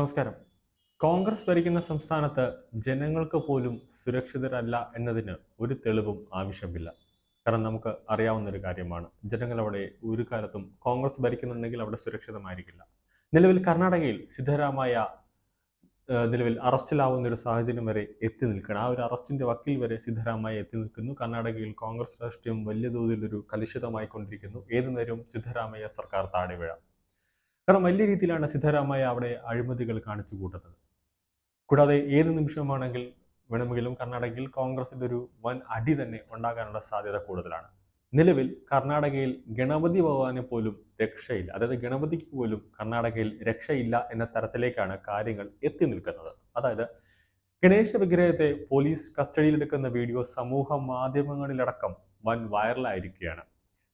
നമസ്കാരം. കോൺഗ്രസ് ഭരിക്കുന്ന സംസ്ഥാനത്ത് ജനങ്ങൾക്ക് പോലും സുരക്ഷിതരല്ല എന്നതിന് ഒരു തെളിവും ആവശ്യമില്ല. കാരണം നമുക്ക് അറിയാവുന്ന ഒരു കാര്യമാണ്. ജനങ്ങൾ അവിടെ ഒരു കാലത്തും കോൺഗ്രസ് ഭരിക്കുന്നുണ്ടെങ്കിൽ അവിടെ സുരക്ഷിതമായിരിക്കില്ല. നിലവിൽ കർണാടകയിൽ സിദ്ധരാമയ്യ ഏഹ്, നിലവിൽ അറസ്റ്റിലാവുന്ന ഒരു സാഹചര്യം വരെ എത്തി നിൽക്കണം ആ ഒരു അറസ്റ്റിന്റെ വക്കിൽ വരെ സിദ്ധരാമയ്യ എത്തി നിൽക്കുന്നു. കർണാടകയിൽ കോൺഗ്രസ് രാഷ്ട്രീയം വലിയ തോതിൽ ഒരു കലുഷിതമായി കൊണ്ടിരിക്കുന്നു ഏതു നേരവും സിദ്ധരാമയ്യ സർക്കാർ താഴെ വീഴാം. കാരണം വലിയ രീതിയിലാണ് സിദ്ധരാമയ്യ അവിടെ അഴിമതികൾ കാണിച്ചു കൂട്ടുന്നത്. കൂടാതെ ഏത് നിമിഷമാണെങ്കിൽ വേണമെങ്കിലും കർണാടകയിൽ കോൺഗ്രസിന്റെ ഒരു വൻ അടി തന്നെ ഉണ്ടാകാനുള്ള സാധ്യത കൂടുതലാണ്. നിലവിൽ കർണാടകയിൽ ഗണപതി ഭഗവാനെ പോലും രക്ഷയില്ല. അതായത് ഗണപതിക്ക് പോലും കർണാടകയിൽ രക്ഷയില്ല എന്ന തരത്തിലേക്കാണ് കാര്യങ്ങൾ എത്തി നിൽക്കുന്നത്. അതായത് ഗണേശ വിഗ്രഹത്തെ പോലീസ് കസ്റ്റഡിയിലെടുക്കുന്ന വീഡിയോ സമൂഹ മാധ്യമങ്ങളിലടക്കം വൻ വൈറലായിരിക്കുകയാണ്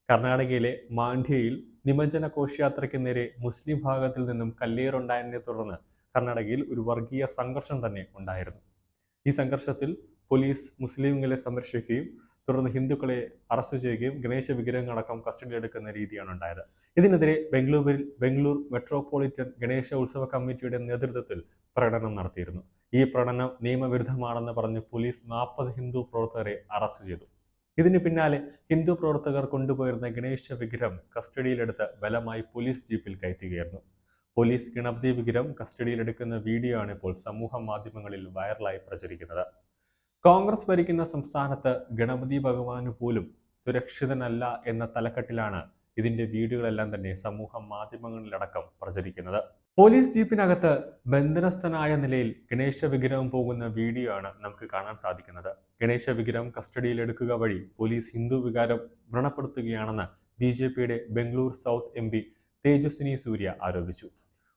കർണാടകയിലെ മാണ്ഡ്യയിൽ നിമജ്ജന ഘോഷയാത്രയ്ക്ക് നേരെ മുസ്ലിം ഭാഗത്തിൽ നിന്നും കല്ലേറുണ്ടായതിനെ തുടർന്ന് കർണാടകയിൽ ഒരു വർഗീയ സംഘർഷം തന്നെ ഉണ്ടായിരുന്നു. ഈ സംഘർഷത്തിൽ പോലീസ് മുസ്ലിങ്ങളെ സംരക്ഷിക്കുകയും തുടർന്ന് ഹിന്ദുക്കളെ അറസ്റ്റ് ചെയ്യുകയും ഗണേശ വിഗ്രഹങ്ങളടക്കം കസ്റ്റഡിയിലെടുക്കുന്ന രീതിയാണ് ഉണ്ടായത്. ഇതിനെതിരെ ബംഗളൂരിൽ ബംഗളൂർ മെട്രോപൊളിറ്റൻ ഗണേശ ഉത്സവ കമ്മിറ്റിയുടെ നേതൃത്വത്തിൽ പ്രകടനം നടത്തിയിരുന്നു. ഈ പ്രകടനം നിയമവിരുദ്ധമാണെന്ന് പറഞ്ഞ് പോലീസ് നാൽപ്പത് ഹിന്ദു പ്രവർത്തകരെ അറസ്റ്റ് ചെയ്തു. ഇതിന് പിന്നാലെ ഹിന്ദു പ്രവർത്തകർ കൊണ്ടുപോയിരുന്ന ഗണേശ വിഗ്രഹം കസ്റ്റഡിയിലെടുത്ത് ബലമായി പോലീസ് ജീപ്പിൽ കയറ്റുകയായിരുന്നു. പോലീസ് ഗണപതി വിഗ്രഹം കസ്റ്റഡിയിലെടുക്കുന്ന വീഡിയോ ആണ് ഇപ്പോൾ സമൂഹ മാധ്യമങ്ങളിൽ വൈറലായി പ്രചരിക്കുന്നത്. കോൺഗ്രസ് ഭരിക്കുന്ന സംസ്ഥാനത്ത് ഗണപതി ഭഗവാന് പോലും സുരക്ഷിതനല്ല എന്ന തലക്കെട്ടിലാണ് ഇതിന്റെ വീഡിയോകളെല്ലാം തന്നെ സമൂഹ മാധ്യമങ്ങളിലടക്കം പ്രചരിക്കുന്നത്. പോലീസ് ജീപ്പിനകത്ത് ബന്ധനസ്ഥനായ നിലയിൽ ഗണേശ വിഗ്രഹം പോകുന്ന വീഡിയോ ആണ് നമുക്ക് കാണാൻ സാധിക്കുന്നത്. ഗണേശ വിഗ്രഹം കസ്റ്റഡിയിലെടുക്കുക വഴി പോലീസ് ഹിന്ദു വികാരം വ്രണപ്പെടുത്തുകയാണെന്ന് ബി ജെ പിയുടെ Bangalore south M P Tejaswini Surya ആരോപിച്ചു.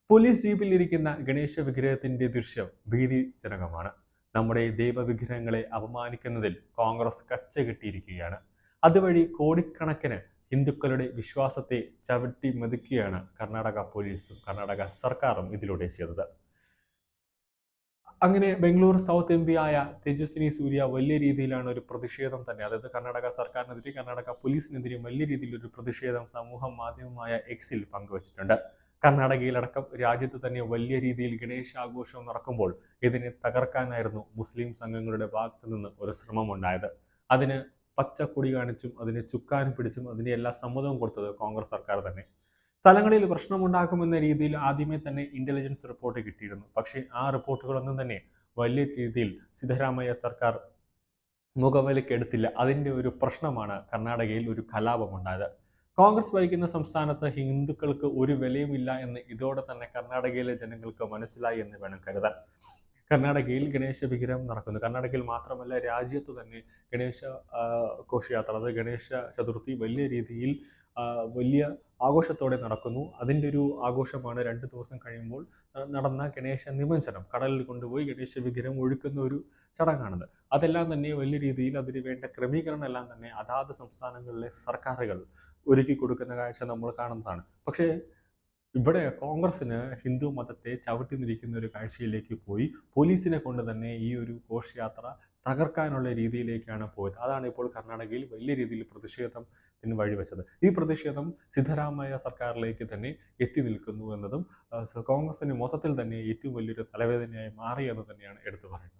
പോലീസ് ജീപ്പിൽ ഇരിക്കുന്ന ഗണേശ വിഗ്രഹത്തിന്റെ ദൃശ്യം ഭീതിജനകമാണ്. നമ്മുടെ ദൈവവിഗ്രഹങ്ങളെ അപമാനിക്കുന്നതിൽ കോൺഗ്രസ് കച്ച കെട്ടിയിരിക്കുകയാണ് അതുവഴി കോടിക്കണക്കിന് ഹിന്ദുക്കളുടെ വിശ്വാസത്തെ ചവിട്ടി മെതുക്കുകയാണ് കർണാടക പോലീസും കർണാടക സർക്കാരും ഇതിലൂടെ ചെയ്തത്. അങ്ങനെ ബംഗളൂർ സൗത്ത് എം പി ആയ തേജസ്വിനി സൂര്യ വലിയ രീതിയിലാണ് ഒരു പ്രതിഷേധം തന്നെ. അതായത് കർണാടക സർക്കാരിനെതിരെ കർണാടക പോലീസിനെതിരെ വലിയ രീതിയിൽ ഒരു പ്രതിഷേധം സമൂഹ മാധ്യമമായ എക്സിൽ പങ്കുവച്ചിട്ടുണ്ട്. കർണാടകയിലടക്കം രാജ്യത്ത് തന്നെ വലിയ രീതിയിൽ ഗണേശ ആഘോഷം നടക്കുമ്പോൾ ഇതിനെ തകർക്കാനായിരുന്നു മുസ്ലിം സംഘങ്ങളുടെ ഭാഗത്തു നിന്ന് ഒരു ശ്രമമുണ്ടായത്. അതിന് പച്ചക്കൊടി കാണിച്ചും അതിനെ ചുക്കാനും പിടിച്ചും അതിനെ എല്ലാ സമ്മതവും കൊടുത്തത് കോൺഗ്രസ് സർക്കാർ തന്നെ. സ്ഥലങ്ങളിൽ പ്രശ്നമുണ്ടാക്കുമെന്ന രീതിയിൽ ആദ്യമേ തന്നെ ഇന്റലിജൻസ് റിപ്പോർട്ട് കിട്ടിയിരുന്നു. പക്ഷേ ആ റിപ്പോർട്ടുകളൊന്നും തന്നെ വലിയ രീതിയിൽ സിദ്ധരാമയ്യ സർക്കാർ മുഖവിലക്കെടുത്തില്ല അതിന്റെ ഒരു പ്രശ്നമാണ് കർണാടകയിൽ ഒരു കലാപമുണ്ടായത്. കോൺഗ്രസ് ഭരിക്കുന്ന സംസ്ഥാനത്ത് ഹിന്ദുക്കൾക്ക് ഒരു വിലയുമില്ല എന്ന് ഇതോടെ തന്നെ കർണാടകയിലെ ജനങ്ങൾക്ക് മനസ്സിലായി എന്ന് വേണം കരുതാൻ. കർണാടകയിൽ ഗണേശ വിഗ്രഹം നടക്കുന്നു. കർണാടകയിൽ മാത്രമല്ല രാജ്യത്ത് തന്നെ ഗണേശ ഘോഷയാത്ര അതായത് ഗണേശ ചതുർത്ഥി വലിയ രീതിയിൽ വലിയ ആഘോഷത്തോടെ നടക്കുന്നു. അതിന്റെ ഒരു ആഘോഷമാണ് രണ്ട് ദിവസം കഴിയുമ്പോൾ നടന്ന ഗണേശ നിമഞ്ജനം കടലിൽ കൊണ്ടുപോയി ഗണേശ വിഗ്രഹം ഒഴുക്കുന്ന ഒരു ചടങ്ങാണത്. അതെല്ലാം തന്നെ വലിയ രീതിയിൽ അതിന് വേണ്ട ക്രമീകരണം എല്ലാം തന്നെ അതാത് സംസ്ഥാനങ്ങളിലെ സർക്കാരുകൾ ഒരുക്കി കൊടുക്കുന്ന കാഴ്ച നമ്മൾ കാണുന്നതാണ്. പക്ഷേ ഇവിടെ കോൺഗ്രസിന് ഹിന്ദു മതത്തെ ചവിട്ടി നിൽക്കുന്ന ഒരു കാഴ്ചയിലേക്ക് പോയി. പോലീസിനെ കൊണ്ട് തന്നെ ഈ ഒരു ഘോഷയാത്ര തകർക്കാനുള്ള രീതിയിലേക്കാണ് പോയത്. അതാണ് ഇപ്പോൾ കർണാടകയിൽ വലിയ രീതിയിൽ പ്രതിഷേധത്തിന് വഴിവെച്ചത്. ഈ പ്രതിഷേധം സിദ്ധരാമയ്യ സർക്കാരിലേക്ക് തന്നെ എത്തി നിൽക്കുന്നു എന്നതും കോൺഗ്രസിന് മൊത്തത്തിൽ തന്നെ ഏറ്റവും വലിയൊരു തലവേദനയായി മാറി എന്ന് തന്നെയാണ് എടുത്തു പറയുന്നത്.